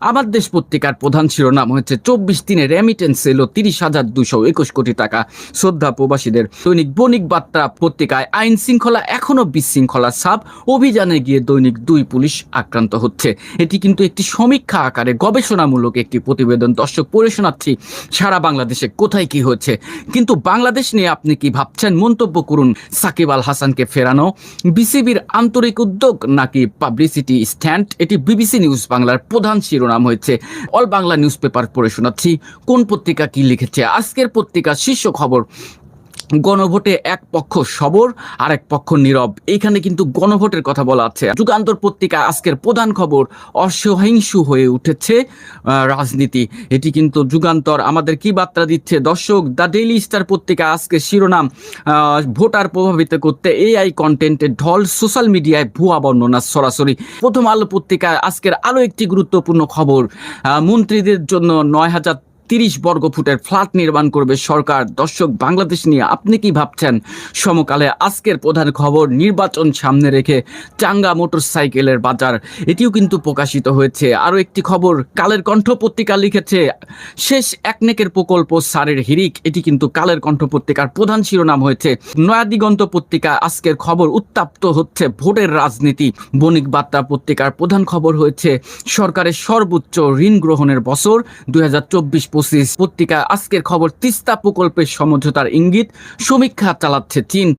আমার দেশ পত্রিকার প্রধান শিরোনাম হচ্ছে চব্বিশ দিনে রেমিটেন্স এলো তিরিশ হাজার দুশো একুশ কোটি টাকা। শ্রদ্ধা প্রবাসীদের দৈনিক বণিক বার্তা পত্রিকায় আইন শৃঙ্খলা এখনও বিশৃঙ্খলা সাপ অভিযানে গিয়ে দৈনিক দুই পুলিশ আক্রান্ত হচ্ছে। এটি কিন্তু একটি সমীক্ষা আকারে গবেষণামূলক একটি প্রতিবেদন। দর্শক, পড়ে শোনাচ্ছি, সারা বাংলাদেশে কোথায় কি হচ্ছে কিন্তু বাংলাদেশ নিয়ে আপনি কি ভাবছেন? মন্তব্য করুন সাকিব আল হাসানকে ফেরানো। বিসিবির আন্তরিক উদ্যোগ নাকি পাবলিসিটি স্ট্যান্ড? এটি বিবিসি নিউজ বাংলার প্রধান শিরোনাম। হয়েছে। অল বাংলা নিউজ পেপার পড়ে শোনাচ্ছি। কোন পত্রিকা কি লিখেছে? আজকের পত্রিকা শীর্ষ খবর। গণভোটে এক পক্ষ সবর আর এক পক্ষ নীরব। এখানে কিন্তু গণভোটের কথা বলা আছে। যুগান্তর পত্রিকা আজকের প্রধান খবর, অসহিংসু হয়ে উঠেছে রাজনীতি। এটি কিন্তু যুগান্তর। আমাদের কি বার্তা দিচ্ছে? দর্শক, দ্য ডেইলি স্টার পত্রিকা আজকে শিরোনাম ভোটার প্রভাবিত করতে এআই কন্টেন্টের ঢল সোশ্যাল মিডিয়ায় ভুয়া বর্ণনা সরাসরি। প্রথম আলো পত্রিকায় আজকের আরও একটি গুরুত্বপূর্ণ খবর মন্ত্রীদের জন্য নয় হাজার তিরিশ বর্গ ফুটের ফ্ল্যাট নির্মাণ করবে সরকার। দর্শক, বাংলাদেশ নিয়ে আপনি কি ভাবছেন? সমকালে আজকের প্রধান খবর নির্বাচন সামনে রেখে চাঙ্গা মোটরসাইকেলের বাজার। এটিও কিন্তু প্রকাশিত হয়েছে। আরও একটি খবর, কালের কণ্ঠ পত্রিকা লিখেছে, শেষ একনেকের প্রকল্প সারের হিরিক। এটি কিন্তু কালের কণ্ঠ পত্রিকার প্রধান শিরোনাম হয়েছে। নয়াদিগন্ত পত্রিকা, আজকের খবর উত্তাপ্ত হচ্ছে ভোটের রাজনীতি। বণিক বার্তা পত্রিকার প্রধান খবর হয়েছে, সরকারের সর্বোচ্চ ঋণ গ্রহণের বছর দুই হাজার চব্বিশ পঁচিশ। পত্রিকা আজকের খবর তিস্তা প্রকল্পের সমঝোতার ইঙ্গিত সমীক্ষা চালাচ্ছে চীন।